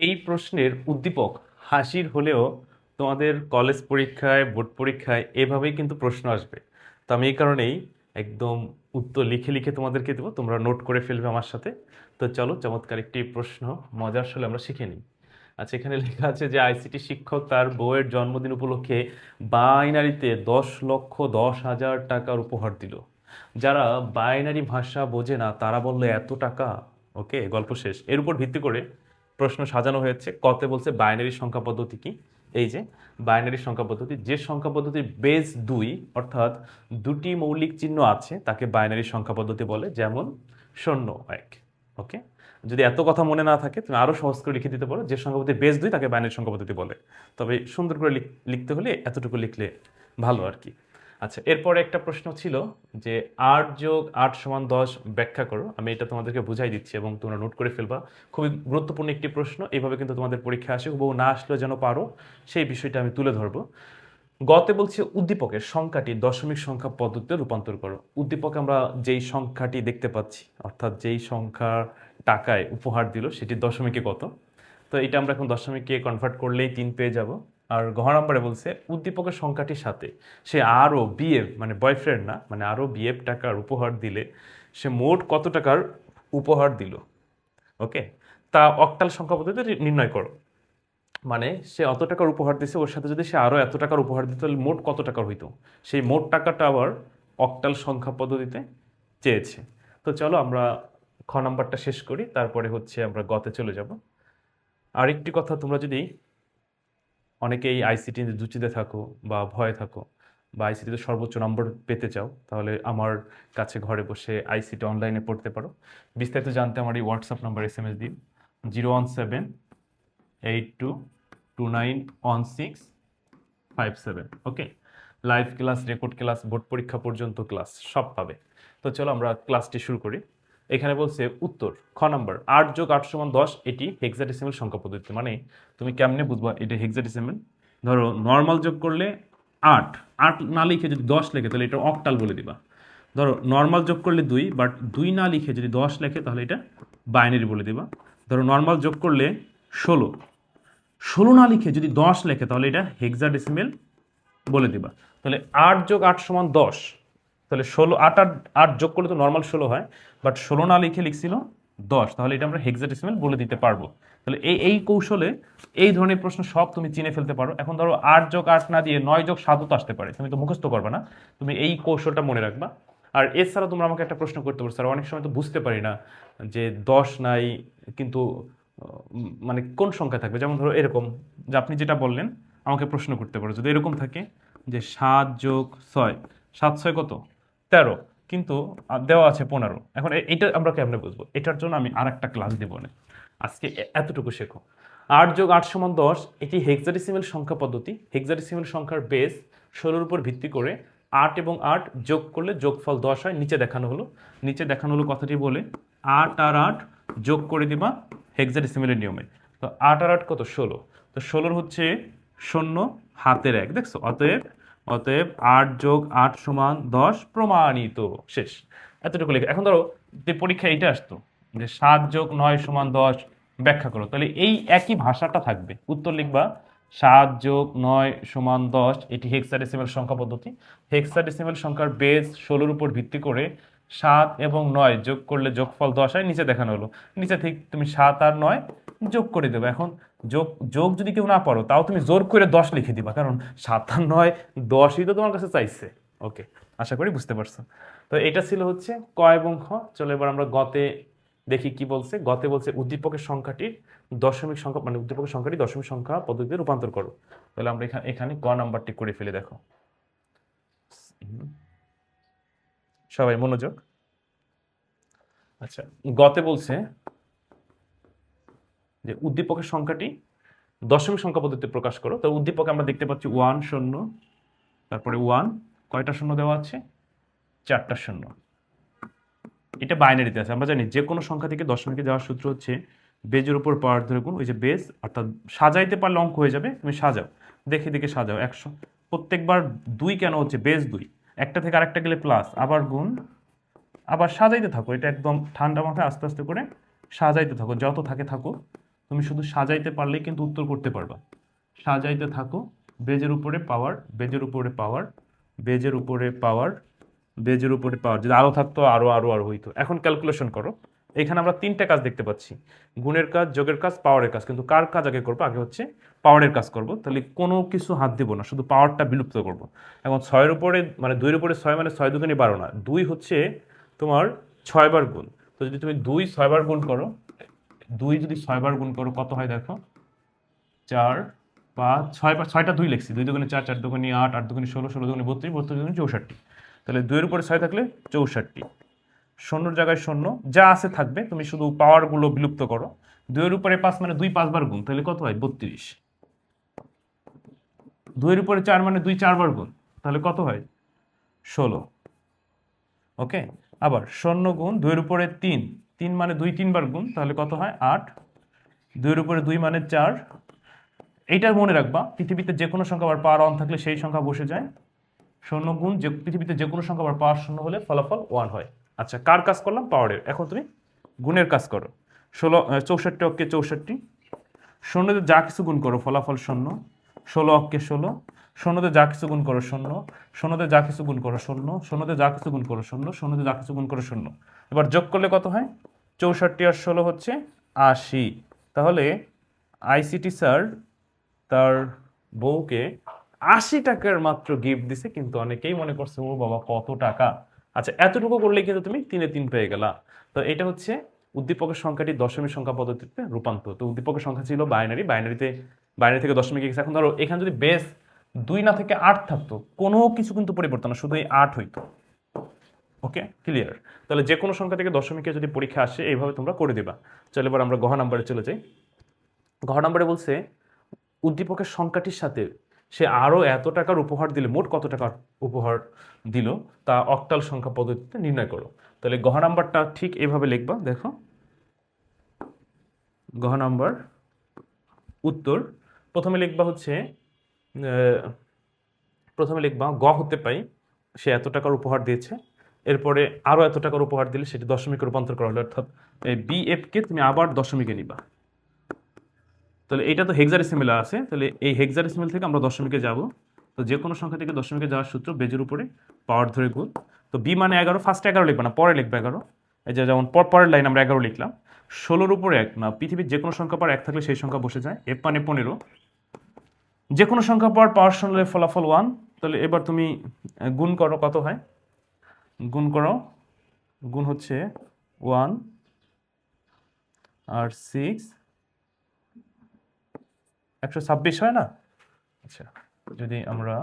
এই প্রশ্নের উদ্দীপক হাসির হলেও তোমাদের কলেজ পরীক্ষায় বোর্ড পরীক্ষায় এভাবেই কিন্তু প্রশ্ন আসবে। তো আমি এই কারণেই একদম উত্তর লিখে লিখে তোমাদেরকে দেবো, তোমরা নোট করে ফেলবে আমার সাথে। তো চলো, চমৎকার একটি প্রশ্ন, মজার সালে আমরা শিখে নিই। আচ্ছা এখানে লেখা আছে যে আইসিটি শিক্ষক তার বউয়ের জন্মদিন উপলক্ষে বাইনারিতে দশ লক্ষ দশ হাজার টাকার উপহার দিল। যারা বাইনারি ভাষা বোঝে না, তারা বললে, এত টাকা? ওকে, গল্প শেষ। এর উপর ভিত্তি করে প্রশ্ন সাজানো হয়েছে। কতে বলছে বাইনারি সংখ্যা পদ্ধতি কি? এই যে, বাইনারি সংখ্যা পদ্ধতি, যে সংখ্যা পদ্ধতির বেস দুই, অর্থাৎ দুটি মৌলিক চিহ্ন আছে, তাকে বাইনারি সংখ্যা পদ্ধতি বলে, যেমন শূন্য, এক, ওকে? যদি এত কথা মনে না থাকে, তুমি আরও সহজ করে লিখে দিতে পারো, যে সংখ্যা পদ্ধতি বেস দুই, তাকে বাইনারি সংখ্যা পদ্ধতি বলে। তবে সুন্দর করে লিখ- লিখতে হলে এতটুকু লিখলে ভালো আর কি। আচ্ছা এরপরে একটা প্রশ্ন ছিল যে আট যোগ আট সমান দশ ব্যাখ্যা করো। আমি এটা তোমাদেরকে বুঝাই দিচ্ছি এবং তোমরা নোট করে ফেলবা। খুবই গুরুত্বপূর্ণ একটি প্রশ্ন এইভাবে কিন্তু তোমাদের পরীক্ষা আসে বহু না আসলেও যেন পারো, সেই বিষয়টা আমি তুলে ধরবো। গতে বলছে উদ্দীপকের সংখ্যাটি দশমিক সংখ্যা পদ্ধতিতে রূপান্তর করো। উদ্দীপকে আমরা যেই সংখ্যাটি দেখতে পাচ্ছি, অর্থাৎ যেই সংখ্যা টাকায় উপহার দিল, সেটি দশমিকে কত? তো এটা আমরা এখন দশমিকে কনভার্ট করলেই তিন পেয়ে যাব। আর গহ নম্বরে বলছে, উদ্দীপকের সংখ্যাটির সাথে। সে আরও বিএফ মানে বয়ফ্রেন্ড না মানে আরও বিএফ টাকার উপহার দিলে সে মোট কত টাকার উপহার দিল? ওকে তা অক্টাল সংখ্যা পদ্ধতিতে নির্ণয় করো। মানে সে অত টাকার উপহার দিছে, ওর সাথে যদি সে আরও এত টাকার উপহার দিত, তাহলে মোট কত টাকার হইতো? সেই মোট টাকাটা আবার অক্টাল সংখ্যা পদ্ধতিতে চেয়েছে। তো চলো আমরা খ নাম্বারটা শেষ করি, তারপরে হচ্ছে আমরা গতে চলে যাব। আরেকটি কথা তোমরা যদি অনেকেই আইসিটি দুচিতে থাকো বা ভয়ে থাকো বা আইসিটিতে সর্বোচ্চ নম্বর পেতে চাও, তাহলে আমার কাছে ঘরে বসে আইসিটি অনলাইনে পড়তে পারো। বিস্তারিত জানতে আমার এই WhatsApp number S M S দিন। Zero one seven eight two two nine one six five seven okay live class record class board পরীক্ষা পর্যন্ত ক্লাস সব পাবে। তো চলো আমরা ক্লাসটি শুরু করি। এখানে বলছে উত্তর, খ নাম্বার, আট যোগ আট সমান দশ, এটি হেক্সাডেসিমেল সংখ্যা পদ্ধতি। মানে তুমি কেমনে বুঝবা এটা হেক্সাডেসিমেল ধরো নর্মাল যোগ করলে আট আট না লিখে যদি দশ লেখে তাহলে এটা অক্টাল বলে দিবা। ধরো নর্মাল যোগ করলে দুই বাট দুই না লিখে যদি দশ লেখে তাহলে এটা বাইনারি বলে দিবা। ধরো নর্মাল যোগ করলে ষোলো ষোলো না লিখে যদি দশ লেখে তাহলে এটা হেক্সাডেসিমেল বলে দিবা। তাহলে আট যোগ আট সমান দশ তাহলে ষোলো, আট আট আট যোগ করলে তো নর্মাল ষোলো হয় বাট ষোলো না লিখে লিখছিল দশ, তাহলে এটা আমরা হেক্সাডেসিমেল বলে দিতে পারব। তাহলে এই এই কৌশলে এই ধরনের প্রশ্ন সব তুমি চিনে ফেলতে পারো। এখন ধরো আট যোগ আট না দিয়ে নয় যোগ সাতও তো আসতে পারে, তুমি তো মুখস্থ করবে না। তুমি এই কৌশলটা মনে রাখবা। আর এছাড়া তোমরা আমাকে একটা প্রশ্ন করতে পারো, স্যার, অনেক সময় তো বুঝতে পারি না যে দশ নাই, কিন্তু মানে কোন সংখ্যা থাকবে? যেমন ধরো এরকম, যে আপনি যেটা বললেন, আমাকে প্রশ্ন করতে পারো। যদি এরকম থাকে যে সাত যোগ ছয়, সাত ছয় কত? তেরো, কিন্তু দেওয়া আছে পনেরো। এখন এটা আমরা কেমনে বুঝব? এটার জন্য আমি আর একটা ক্লাস দেবো না। আজকে এতটুকু শেখো। আট যোগ আট সমান দশ, এটি হেক্সাডেসিমেল সংখ্যা পদ্ধতি। হেক্সাডেসিমেল সংখ্যার বেস ষোলোর উপর ভিত্তি করে আট এবং আট যোগ করলে যোগফল দশ হয়। নিচে দেখানো হলো। নিচে দেখানো হলো কথাটি বলে, আট আর আট যোগ করে দিবা হেক্সাডেসিমেলের নিয়মে। তো আট আর আট কত? ষোলো। তো ষোলোর হচ্ছে শূন্য, হাতের এক। দেখছ? অতএব অতএব আট যোগ আট সমান দশ প্রমাণিত। শেষ। এতটুকু লেখা। এখন ধরো যে পরীক্ষা এইটা আসতো, যে সাত যোগ নয় সমান দশ ব্যাখ্যা করো। তাহলে এই একই ভাষাটা থাকবে। উত্তর লিখবা, সাত যোগ নয় সমান দশ, এটি হেক্সাডেসিমেল সংখ্যা পদ্ধতি। হেক্সাডেসিমেল সংখ্যার বেস ষোলোর উপর ভিত্তি করে সাত এবং নয় যোগ করলে যোগফল দশ হয়, নিচে দেখানো হলো। নিচে ঠিক তুমি সাত আর নয় যোগ করে দেবে। এখন যোগ যোগ যদি কেউ না পারো, তাও তুমি জোর করে দশ লিখে দিবা, কারণ সাত আর নয় দশই তো তোমার কাছে চাইছে। ওকে আশা করি বুঝতে পারছ। তো এটা ছিল হচ্ছে ক এবং খ। চলো এবার আমরা গতে দেখি কি বলছে। গতে বলছে উদ্দীপকের সংখ্যাটির দশমিক সংখ্যা মানে উদ্দীপকের সংখ্যাটি দশমিক সংখ্যা পদ্ধতিতে রূপান্তর করো। তাহলে আমরা এখানে এখানে গ নাম্বারটি করে ফেলে, দেখো। সবাই মনোযোগ। আচ্ছা গতে বলছে যে উদ্দীপকের সংখ্যাটি দশমিক সংখ্যা পদ্ধতিতে প্রকাশ করো। তো উদ্দীপকে আমরা দেখতে পাচ্ছি ওয়ান শূন্য, তারপরে ওয়ান, কয়টা শূন্য দেওয়া আছে? চারটা শূন্য। এটা বাইনারিতে আছে। আমরা জানি যে কোনো সংখ্যা থেকে দশমিকে যাওয়ার সূত্র হচ্ছে বেজের উপর পাওয়ার ধরে গুণ, ওই যে বেজ, অর্থাৎ সাজাইতে পারলে অঙ্ক হয়ে যাবে, তুমি সাজাও, দেখে দেখে সাজাও, একশো। প্রত্যেকবার দুই কেন হচ্ছে? বেজ দুই। একটা থেকে আরেকটা গেলে প্লাস আবার গুণ আবার সাজাইতে থাকো, এটা একদম ঠান্ডা মাথায় আস্তে আস্তে করে সাজাইতে থাকো, যত থাকে থাকো। তুমি শুধু সাজাইতে পারলেই কিন্তু উত্তর করতে পারবা। সাজাইতে থাকো, বেজের উপরে পাওয়ার বেজের উপরে পাওয়ার বেজের উপরে পাওয়ার বেজের উপরে পাওয়ার যদি আরও থাকতো আরও আরও আরও হইতো। এখন ক্যালকুলেশন করো। এখানে আমরা তিনটা কাজ দেখতে পাচ্ছি। গুণের কাজ, যোগের কাজ পাওয়ারের কাজ। কিন্তু কার কাজ আগে করব? আগে হচ্ছে পাওয়ারের কাজ করব। তাহলে কোনো কিছু হাত দেবো না, শুধু পাওয়ারটা বিলুপ্ত করব। এখন ছয়ের উপরে মানে দুইয়ের উপরে ছয় মানে ছয় দুগুণে বারো না। দুই হচ্ছে তোমার ছয়বার গুণ। তো যদি তুমি দুই, ছয়বার গুণ করো, দুই যদি ছয়বার গুণ করো, কত হয় দেখো? চার, পাঁচ, ছয় ছয়টা দুই লেখছি। দুই দুগুণে চার চার দুগুণে আট আট দুগুণে ষোলো ষোলো দুগুণে বত্রিশ বত্রিশ দুগুণে চৌষট্টি। তাহলে দুইয়ের উপরে ছয় থাকলে চৌষট্টি। শূন্যর জায়গায় শূন্য, যা আছে থাকবে, তুমি শুধু পাওয়ারগুলো বিলুপ্ত করো। দুইয়ের উপরে পাঁচ মানে দুই, পাঁচবার গুণ, তাহলে কত হয়? বত্রিশ। দুইয়ের উপরে চার মানে দুই, চারবার গুণ, তাহলে কত হয়? ষোলো। ওকে? আবার শূন্য গুণ দুইয়ের উপরে তিন তিন মানে দুই তিনবার গুণ, তাহলে কত হয়? আট। দুইয়ের উপরে দুই মানে চার। এইটা মনে রাখবা, পৃথিবীতে যে কোনো সংখ্যা আবার পাওয়ার অন থাকলে সেই সংখ্যা বসে যায়। শূন্য গুণ যে, পৃথিবীতে যে কোনো সংখ্যা আবার পাওয়ার শূন্য হলে ফলাফল ওয়ান হয়। আচ্ছা কার কাজ করলাম? পাওয়ারের। এখন তুমি গুণের কাজ করো। ষোলো চৌষট্টি অক্কে চৌষট্টি। শূন্যতে যা কিছু গুণ করো, ফলাফল শূন্য। ষোলো অক্কে ষোলো। শূন্যতে যা কিছু গুণ করো শূন্য। শূন্যতে যা কিছু গুণ করো শূন্য। শূন্যতে যা কিছু গুণ করো শূন্য। শূন্যতে যা কিছু গুণ করো শূন্য। এবার যোগ করলে কত হয়? চৌষট্টি আর ষোলো হচ্ছে আশি। তাহলে আইসিটি স্যার তার বউকে আশি টাকার মাত্র গিফট দিছে, কিন্তু অনেকেই মনে করছে, ও বাবা, কত টাকা? আচ্ছা এতটুকু করলে কিন্তু তুমি তিনে তিন পেয়ে গেলা। তো এটা হচ্ছে উদ্দীপকের সংখ্যাটি দশমিক সংখ্যা পদ্ধতিতে রূপান্তর। তো উদ্দীপকের সংখ্যা ছিল বাইনারি। বাইনারিতে বাইনারি থেকে দশমিক গেছে এখন ধরো, এখানে যদি বেস দুই না থেকে আট থাকতো, কোনো কিছু কিন্তু পরিবর্তন না, শুধু এই আট হইতো। ওকে ক্লিয়ার তাহলে যে কোনো সংখ্যা থেকে দশমিকে যদি পরীক্ষা আসে, এইভাবে তোমরা করে দিবা। চলে এবার আমরা গহ নাম্বারে চলে যাই। গহ নাম্বারে বলছে, উদ্দীপকের সংখ্যাটির সাথে সে আরও এত টাকার উপহার দিলে, মোট কত টাকার উপহার দিল, তা অক্টাল সংখ্যা পদ্ধতিতে নির্ণয় করো। তাহলে গহ নাম্বারটা ঠিক এভাবে লিখবা, দেখো। গহ নাম্বার, উত্তর প্রথমে লিখবা হচ্ছে প্রথমে লিখবা গ হতে পাই, সে এত টাকার উপহার দিয়েছে। এরপরে আরও এত টাকার উপহার দিলে সেটি দশমিকে রূপান্তর করা হলো, অর্থাৎ বিএফকে তুমি আবার দশমিকে নিবা। তাহলে এটা তো হেক্সাডেসিমেল আছে, তাহলে এই হেক্সাডেসিমেল থেকে আমরা দশমিকে যাব। তো যে কোনো সংখ্যা থেকে দশমিকে যাওয়ার সূত্র বেজের উপরে পাওয়ার ধরে গুণ। তো বি মানে এগারো ফার্স্ট এগারো লিখবে না, পরে লিখবে এগারো। এই যে যেমন পর পরের লাইন আমরা এগারো লিখলাম। ষোলোর উপরে এক, না, পৃথিবীর যে কোনো সংখ্যা পর এক থাকলে সেই সংখ্যা বসে যায়। এফ মানে পনেরো যে কোনো সংখ্যা পর পাওয়ার শুনলে ফলাফল ওয়ান তাহলে এবার তুমি গুণ করো, কত হয়? গুণ করো, গুণ হচ্ছে ওয়ান আর সিক্স একশো ছাব্বিশ হয় না? আচ্ছা যদি আমরা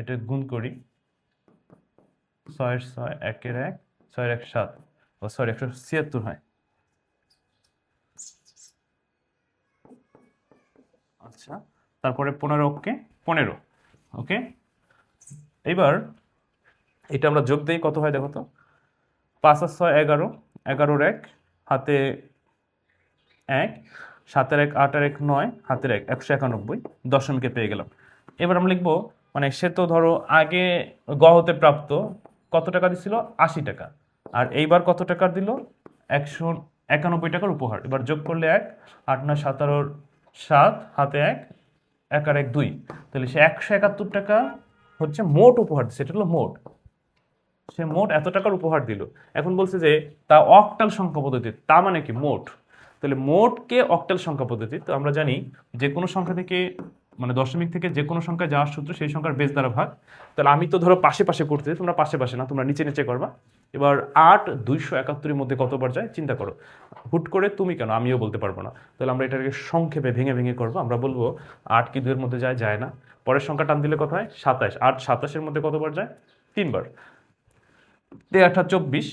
এটা গুণ করি ছয়ের ছয়, একের এক ছয়ের এক, সাত, ও সরি একশো ছিয়াত্তর হয়। আচ্ছা তারপরে পনেরো, ওকে? পনেরো, ওকে? এবার এটা আমরা যোগ দিই, কত হয় দেখো তো? পাঁচ আর ছয়, এগারো, এগারোর এক, হাতে এক, সাতের এক আট আর এক, নয়, হাতের এক, একশো একানব্বই, দশমিকে পেয়ে গেলাম। এবার আমরা লিখব মানে সে তো ধরো আগে গ হতে প্রাপ্ত, কত টাকা দিছিল? আশি টাকা। আর এইবার কত টাকার দিল? একশো একানব্বই টাকার উপহার। এবার যোগ করলে এক, আট নয় সাতারোর সাত, হাতে এক এক আর এক দুই। তাহলে সে একশো একাত্তর টাকা হচ্ছে মোট উপহার দিচ্ছে, এটা হলো মোট। সে মোট এত টাকার উপহার দিল। এখন বলছে যে, তা অক্টাল সংখ্যা পদ্ধতি, তা মানে কি মোট? তাহলে মোটকে অক্টাল সংখ্যা পদ্ধতি, তো আমরা জানি যে কোনো সংখ্যা থেকে মানে দশমিক থেকে যে কোনো সংখ্যা যাওয়ার সূত্র সেই সংখ্যার বেস দ্বারা ভাগ। তাহলে আমি তো ধরো পাশে পাশে করতে তোমরা পাশে পাশে না, তোমরা নিচে নিচে করবা। এবার আট দুইশো একাত্তরের মধ্যে কতবার যায়? চিন্তা করো। হুট করে তুমি কেন? আমিও বলতে পারব না। তাহলে আমরা এটাকে সংক্ষেপে ভেঙে ভেঙে করব। আমরা বলব আট কি দুইয়ের মধ্যে যায়? যায় না। পরের সংখ্যা টান দিলে কত হয় সাতাশ। আট সাতাশের মধ্যে কতবার যায়? তিনবার। আঠা চব্বিশ।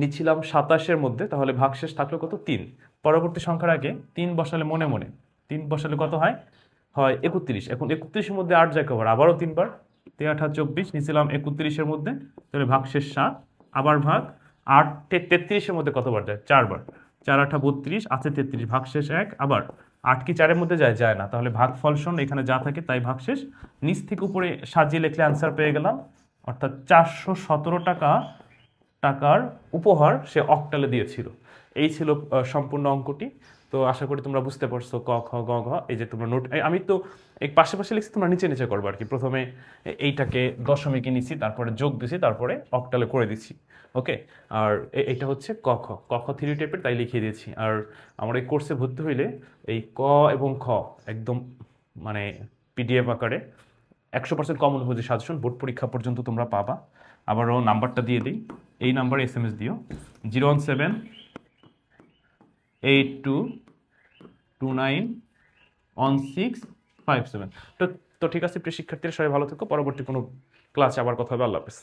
নিচ্ছিলাম সাতাশের মধ্যে, তাহলে ভাগশেষ থাকল কত? তিন। পরবর্তী সংখ্যার আগে তিন বসালে মনে মনে। তিন বসালে কত হয়? হয় একত্রিশ। এখন একত্রিশের মধ্যে আট যায় কবার? আবারও তিনবার। তে আঠা চব্বিশ, নিচ্ছিলাম একত্রিশের মধ্যে, তাহলে ভাগশেষ সাত। আবার ভাগ আট তেত্রিশের মধ্যে কতবার যায়? চারবার। চার আঠা বত্রিশ আছে তেত্রিশ ভাগশেষ এক, আবার। আট কি চারের মধ্যে যায়? যায় না। তাহলে ভাগ শূন্য, এখানে যা থাকে তাই ভাগশেষ নিচ থেকে উপরে সাজিয়ে লিখলে আনসার পেয়ে গেলাম। অর্থাৎ চারশো সতেরো টাকা টাকার উপহার সে অকটালে দিয়েছিল। এই ছিল সম্পূর্ণ অঙ্কটি। তো আশা করি তোমরা বুঝতে পারছ ক, খ, গ, ঘ, এই যে তোমরা নোট আমি তো এই পাশে পাশে লিখছি, তোমরা নিচে নিচে করব আর কি প্রথমে এইটাকে দশমিকে নিছি, তারপরে যোগ দিছি, তারপরে অক্টালে করে দিচ্ছি ওকে আর এ- এইটা হচ্ছে ক, খ। ক, খ থ্রি টাইপের তাই লিখিয়ে দিয়েছি। আর আমার এই কোর্সে ভর্তি হইলে এই ক এবং খ একদম মানে পিডিএফ আকারে একশো পার্সেন্ট কমন হয়ে সাজেশন বোর্ড পরীক্ষা পর্যন্ত তোমরা পাবা। আবারও নাম্বারটা দিয়ে দিই। এই নাম্বারে এস এম এস দিও। Zero one seven eight two two nine one six five seven তো তো ঠিক আছে প্রিয় শিক্ষার্থীরা, সবাই ভালো থেকো। পরবর্তী কোনো ক্লাসে আবার কথা হবে। আল্লাহ হাফেজ।